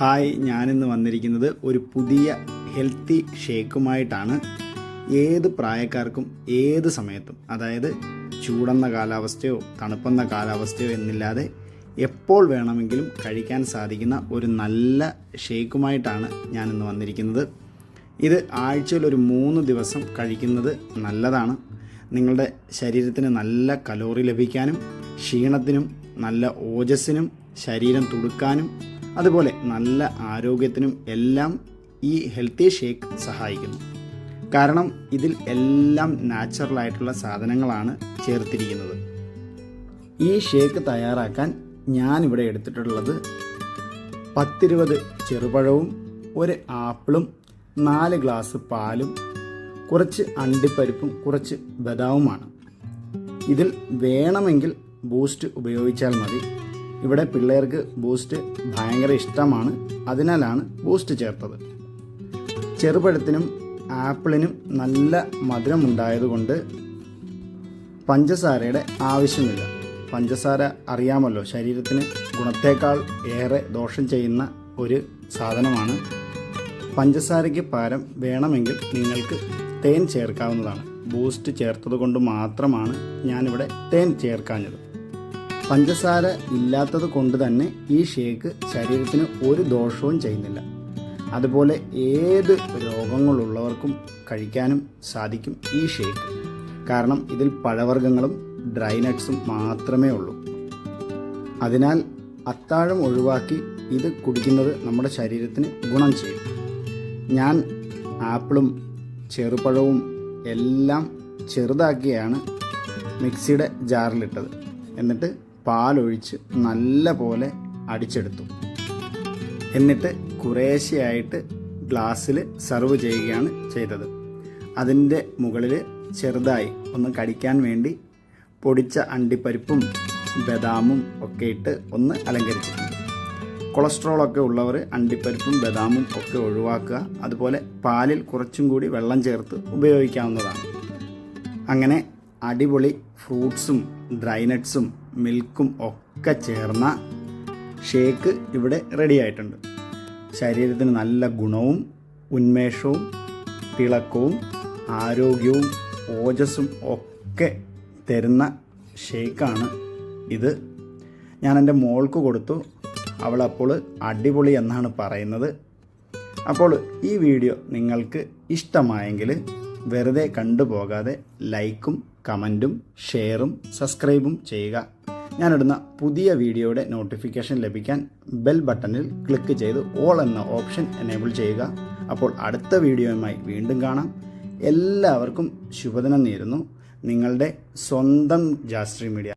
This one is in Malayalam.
ഹായ് ഞാനിന്ന് വന്നിരിക്കുന്നത് ഒരു പുതിയ ഹെൽത്തി ഷേക്കുമായിട്ടാണ്. ഏത് പ്രായക്കാർക്കും ഏത് സമയത്തും അതായത് ചൂടെന്ന കാലാവസ്ഥയോ തണുപ്പെന്ന കാലാവസ്ഥയോ എന്നില്ലാതെ എപ്പോൾ വേണമെങ്കിലും കഴിക്കാൻ സാധിക്കുന്ന ഒരു നല്ല ഷേക്കുമായിട്ടാണ് ഞാനിന്ന് വന്നിരിക്കുന്നത്. ഇത് ആഴ്ചയിൽ ഒരു മൂന്ന് ദിവസം കഴിക്കുന്നത് നല്ലതാണ്. നിങ്ങളുടെ ശരീരത്തിന് നല്ല കലോറി ലഭിക്കാനും ക്ഷീണത്തിനും നല്ല ഓജസ്സിനും ശരീരം തുടുക്കാനും അതുപോലെ നല്ല ആരോഗ്യത്തിനും എല്ലാം ഈ ഹെൽത്തി ഷേക്ക് സഹായിക്കുന്നു. കാരണം ഇതിൽ എല്ലാം നാച്ചുറലായിട്ടുള്ള സാധനങ്ങളാണ് ചേർത്തിരിക്കുന്നത്. ഈ ഷേക്ക് തയ്യാറാക്കാൻ ഞാനിവിടെ എടുത്തിട്ടുള്ളത് പത്തിരുപത് ചെറുപഴവും ഒരു ആപ്പിളും നാല് ഗ്ലാസ് പാലും കുറച്ച് അണ്ടിപ്പരിപ്പും കുറച്ച് ബദാവുമാണ്. ഇതിൽ വേണമെങ്കിൽ ബൂസ്റ്റ് ഉപയോഗിച്ചാൽ മതി. ഇവിടെ പിള്ളേർക്ക് ബൂസ്റ്റ് ഭയങ്കര ഇഷ്ടമാണ്. അതിനാലാണ് ബൂസ്റ്റ് ചേർത്തത്. ചെറുപഴത്തിനും ആപ്പിളിനും നല്ല മധുരമുണ്ടായതുകൊണ്ട് പഞ്ചസാരയുടെ ആവശ്യമില്ല. പഞ്ചസാര അറിയാമല്ലോ ശരീരത്തിന് ഗുണത്തേക്കാൾ ഏറെ ദോഷം ചെയ്യുന്ന ഒരു സാധനമാണ്. പഞ്ചസാരയ്ക്ക് പകരം വേണമെങ്കിൽ നിങ്ങൾക്ക് തേൻ ചേർക്കാവുന്നതാണ്. ബൂസ്റ്റ് ചേർത്തത് കൊണ്ട് മാത്രമാണ് ഞാനിവിടെ തേൻ ചേർക്കാഞ്ഞത്. പഞ്ചസാര ഇല്ലാത്തത് കൊണ്ട് തന്നെ ഈ ഷേക്ക് ശരീരത്തിന് ഒരു ദോഷവും ചെയ്യുന്നില്ല. അതുപോലെ ഏത് രോഗങ്ങളുള്ളവർക്കും കഴിക്കാനും സാധിക്കും ഈ ഷേക്ക്. കാരണം ഇതിൽ പഴവർഗങ്ങളും ഡ്രൈ നട്ട്സും മാത്രമേ ഉള്ളൂ. അതിനാൽ അത്താഴം ഒഴിവാക്കി ഇത് കുടിക്കുന്നത് നമ്മുടെ ശരീരത്തിന് ഗുണം ചെയ്യും. ഞാൻ ആപ്പിളും ചെറുപഴവും എല്ലാം ചെറുതാക്കിയാണ് മിക്സിയുടെ ജാറിലിട്ടത്. എന്നിട്ട് പാലൊഴിച്ച് നല്ല പോലെ അടിച്ചെടുത്തു. എന്നിട്ട് കുറേശ്ശെയായിട്ട് ഗ്ലാസ്സിൽ സെർവ് ചെയ്യുകയാണ് ചെയ്തത്. അതിന്റെ മുകളിൽ ചെറുതായി ഒന്ന് കടിക്കാൻ വേണ്ടി പൊടിച്ച അണ്ടിപ്പരിപ്പും ബദാമും ഒക്കെ ഇട്ട് ഒന്ന് അലങ്കരിച്ചിട്ടുണ്ട്. കൊളസ്ട്രോളൊക്കെ ഉള്ളവർ അണ്ടിപ്പരിപ്പും ബദാമും ഒക്കെ ഒഴിവാക്കുക. അതുപോലെ പാലിൽ കുറച്ചും കൂടി വെള്ളം ചേർത്ത് ഉപയോഗിക്കാവുന്നതാണ്. അങ്ങനെ അടിപൊളി ഫ്രൂട്ട്സും ഡ്രൈ നട്ട്സും മിൽക്കും ഒക്കെ ചേർന്ന ഷേക്ക് ഇവിടെ റെഡി ആയിട്ടുണ്ട്. ശരീരത്തിന് നല്ല ഗുണവും ഉന്മേഷവും തിളക്കവും ആരോഗ്യവും ഓജസ്സും ഒക്കെ തരുന്ന ഷേക്കാണ് ഇത്. ഞാൻ എന്റെ മോൾക്ക് കൊടുത്തു. അവൾ അപ്പോൾ അടിപൊളി എന്നാണ് പറയുന്നത്. അപ്പോൾ ഈ വീഡിയോ നിങ്ങൾക്ക് ഇഷ്ടമായെങ്കിൽ വെറുതെ കണ്ടുപോകാതെ ലൈക്കും കമന്റും ഷെയറും സബ്സ്ക്രൈബും ചെയ്യുക. ഞാനിടുന്ന പുതിയ വീഡിയോയുടെ നോട്ടിഫിക്കേഷൻ ലഭിക്കാൻ ബെൽ ബട്ടണിൽ ക്ലിക്ക് ചെയ്ത് ഓൾ എന്ന ഓപ്ഷൻ എനേബിൾ ചെയ്യുക. അപ്പോൾ അടുത്ത വീഡിയോയുമായി വീണ്ടും കാണാം. എല്ലാവർക്കും ശുഭദിനം നേരുന്നു. നിങ്ങളുടെ സ്വന്തം ജാസ്ട്രി മീഡിയ.